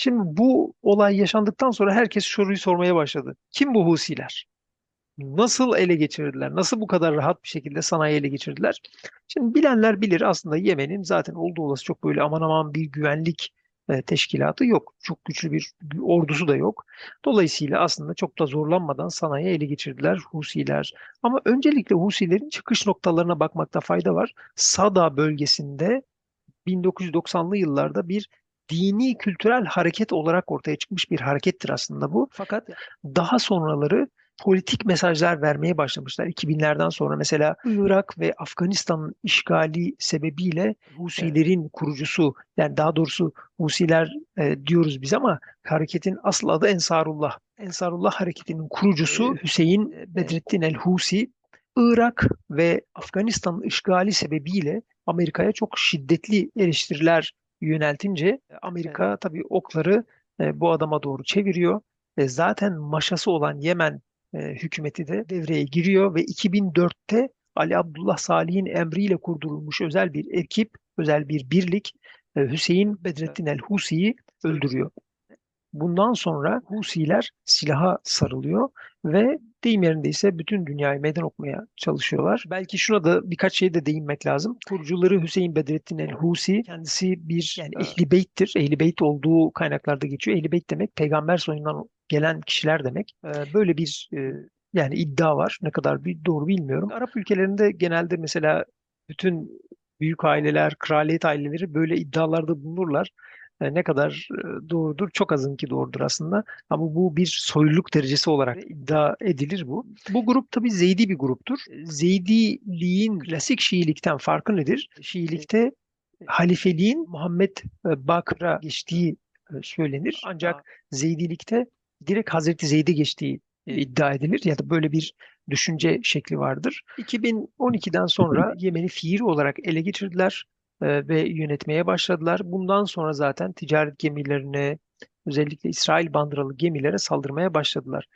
Şimdi bu olay yaşandıktan sonra herkes soruyu sormaya başladı. Kim bu Husiler? Nasıl ele geçirdiler? Nasıl bu kadar rahat bir şekilde sanayi ele geçirdiler? Şimdi bilenler bilir aslında Yemen'in zaten olduğu olası çok böyle aman aman bir güvenlik e, teşkilatı yok. Çok güçlü bir ordusu da yok. Dolayısıyla aslında çok da zorlanmadan sanayi ele geçirdiler Husiler. Ama öncelikle Husilerin çıkış noktalarına bakmakta fayda var. Sada bölgesinde 1990'lı yıllarda bir dini kültürel hareket olarak ortaya çıkmış bir harekettir aslında bu. Fakat daha sonraları politik mesajlar vermeye başlamışlar. 2000'lerden sonra mesela Irak ve Afganistan'ın işgali sebebiyle Husilerin kurucusu yani daha doğrusu Husiler e, diyoruz biz ama hareketin asıl adı Ensarullah. Ensarullah hareketinin kurucusu Hüseyin Bedrettin el-Husi Irak ve Afganistan işgali sebebiyle Amerika'ya çok şiddetli eleştiriler yöneltince Amerika tabii okları e, bu adama doğru çeviriyor. E, zaten maşası olan Yemen e, hükümeti de devreye giriyor ve 2004'te Ali Abdullah Salih'in emriyle kurdurulmuş özel bir ekip, özel bir birlik e, Hüseyin Bedrettin el-Husi'yi öldürüyor. Bundan sonra Husiler silaha sarılıyor ve deyim yerindeyse bütün dünyayı meydan okumaya çalışıyorlar. Belki şuna da birkaç şeye de değinmek lazım. Kurucuları Hüseyin Bedrettin el-Husi kendisi bir yani ehli beyttir. Ehli beyt olduğu kaynaklarda geçiyor. Ehli beyt demek peygamber soyundan gelen kişiler demek. Ee, Böyle bir e, yani iddia var. Ne kadar bir doğru bilmiyorum. Arap ülkelerinde genelde mesela bütün büyük aileler, kraliyet aileleri böyle iddialarda bulunurlar. E, Ne kadar e, doğrudur? Çok azınki doğrudur aslında. Ama bu bir soyluluk derecesi olarak iddia edilir bu. Bu grup tabii Zeydi bir gruptur. Zeydiliğin klasik Şiilikten farkı nedir? Şiilikte halifeliğin Muhammed e, Bakır'a geçtiği e, söylenir. Ancak Zeydilikte direkt Hazreti Zeyd'e geçtiği iddia edilir ya da böyle bir düşünce şekli vardır. 2012'den sonra Yemen'i fiil olarak ele geçirdiler e, ve yönetmeye başladılar. Bundan sonra zaten ticaret gemilerine, özellikle İsrail bandıralı gemilere saldırmaya başladılar.